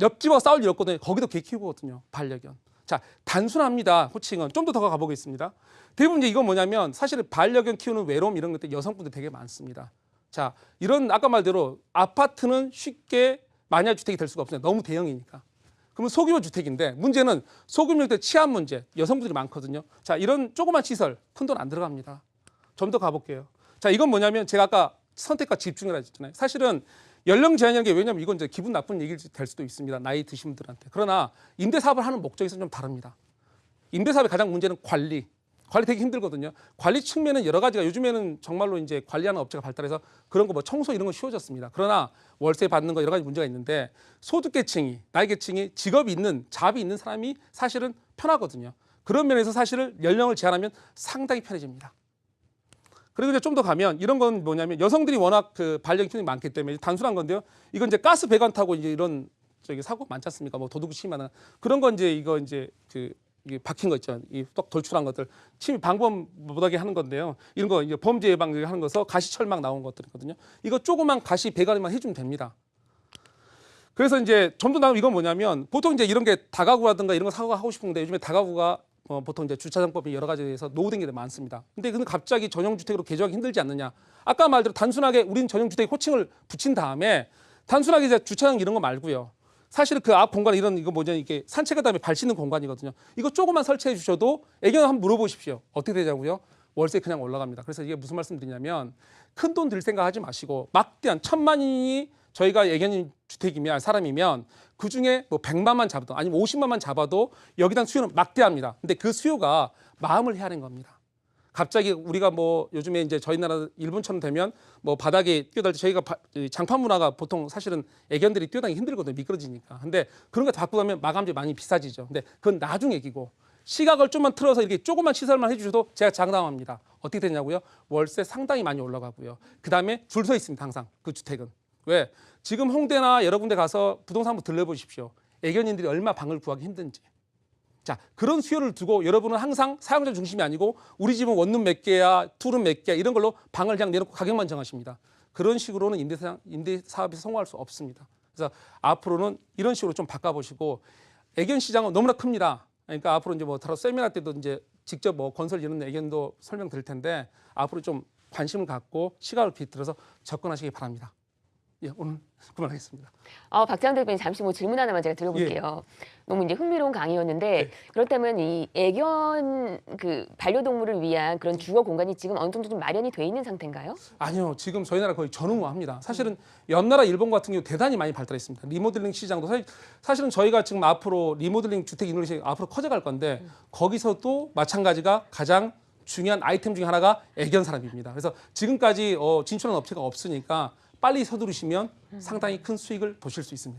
옆집하고 싸울 일 없거든요. 거기도 개 키우거든요. 반려견. 자, 단순합니다. 호칭은 좀 더 더 가보겠습니다. 대부분 이제 이건 뭐냐면 사실 반려견 키우는 외로움 이런 것들 여성분들 되게 많습니다. 자, 이런 아까 말대로 아파트는 쉽게 마녀 주택이 될 수가 없어요. 너무 대형이니까. 그러면 소규모 주택인데 문제는 소규모 주택 치안 문제 여성분들이 많거든요. 자, 이런 조그만 시설 큰 돈 안 들어갑니다. 좀 더 가볼게요. 자, 이건 뭐냐면 제가 아까 선택과 집중이라 했잖아요. 사실은 연령 제한이라는 게 왜냐면 이건 이제 기분 나쁜 얘기일 될 수도 있습니다. 나이 드신 분들한테. 그러나 임대 사업을 하는 목적에서 좀 다릅니다. 임대 사업의 가장 문제는 관리. 관리 되게 힘들거든요. 관리 측면은 여러 가지가 요즘에는 정말로 이제 관리하는 업체가 발달해서 그런 거 뭐 청소 이런 건 쉬워졌습니다. 그러나 월세 받는 거 여러 가지 문제가 있는데 소득계층이 나이 계층이 직업이 있는 잡이 있는 사람이 사실은 편하거든요. 그런 면에서 사실은 연령을 제한하면 상당히 편해집니다. 그리고 이제 좀 더 가면 이런 건 뭐냐면 여성들이 워낙 그 키우는 게 많기 때문에 단순한 건데요. 이건 이제 가스 배관 타고 이제 이런 저기 사고 많지 않습니까? 뭐 도둑 침하는 그런 건 이제 이거 이제 그 이게 박힌 거 있죠. 이떡 돌출한 것들 침입 방법 못하게 하는 건데요. 이런 거 이제 범죄 예방 하는 거서 가시철망 나온 것들이거든요. 이거 조그만 가시 배관만 해주면 됩니다. 그래서 이제 좀더 나은 이건 뭐냐면 보통 이제 이런 게 다가구라든가 이런 거 사고 하고 싶은데 요즘에 다가구가 어, 보통 이제 주차장법이 여러 가지에서 노후된 게 많습니다. 근데 그는 갑자기 전용 주택으로 개조하기 힘들지 않느냐? 아까 말대로 단순하게 우린 전용 주택 호칭을 붙인 다음에 단순하게 이제 주차장 이런 거 말고요. 사실은 그앞 공간 이런 이거 뭐냐 이게 산책할 다음에 발 씻는 공간이거든요. 이거 조금만 설치해 주셔도 애견 한번 물어보십시오. 어떻게 되냐고요? 월세 그냥 올라갑니다. 그래서 이게 무슨 말씀드리냐면 큰 돈 들 생각하지 마시고 막대한 천만인이 저희가 애견 주택이면 사람이면 그 중에 뭐 100만만 잡아도 아니면 50만만 잡아도 여기당 수요는 막대합니다. 근데 그 수요가 마음을 헤아린 겁니다. 갑자기 우리가 뭐 요즘에 이제 저희 나라 일본처럼 되면 뭐 바닥에 뛰어들 때 저희가 장판 문화가 보통 사실은 애견들이 뛰어다니기 힘들거든요 미끄러지니까. 근데 그런 거 바꾸고 하면 마감비 많이 비싸지죠. 근데 그건 나중 얘기고 시각을 좀만 틀어서 이렇게 조그만 시설만 해주셔도 제가 장담합니다. 어떻게 되냐고요? 월세 상당히 많이 올라가고요. 그 다음에 줄 서 있습니다 항상. 그 주택은 왜 지금 홍대나 여러 군데 가서 부동산 한번 들려보십시오 애견인들이 얼마 방을 구하기 힘든지 자, 그런 수요를 두고 여러분은 항상 사용자 중심이 아니고 우리 집은 원룸 몇 개야, 투룸 몇 개야 이런 걸로 방을 그냥 내놓고 가격만 정하십니다. 그런 식으로는 임대 임대 사업에서 성공할 수 없습니다. 그래서 앞으로는 이런 식으로 좀 바꿔보시고 애견 시장은 너무나 큽니다. 그러니까 앞으로 이제 뭐 다른 세미나 때도 이제 직접 뭐 건설 이런 애견도 설명드릴 텐데 앞으로 좀 관심을 갖고 시각을 비틀어서 접근하시기 바랍니다. 예, 오늘 그만하겠습니다. 어, 박장 대표님 잠시 뭐 질문 하나만 제가 드려볼게요. 너무 이제 흥미로운 강의였는데 그렇다면 이 애견 그 반려동물을 위한 그런 주거 공간이 지금 어느 정도 좀 마련이 돼 있는 상태인가요? 아니요, 지금 저희 나라 거의 전후무합니다. 사실은 옆나라 일본 같은 경우 대단히 많이 발달했습니다. 리모델링 시장도 사실, 사실은 저희가 지금 앞으로 리모델링 주택 인원이 앞으로 커져갈 건데 거기서도 마찬가지가 가장 중요한 아이템 중에 하나가 애견 사람입니다. 그래서 지금까지 어, 진출한 업체가 없으니까 빨리 서두르시면 상당히 큰 수익을 보실 수 있습니다.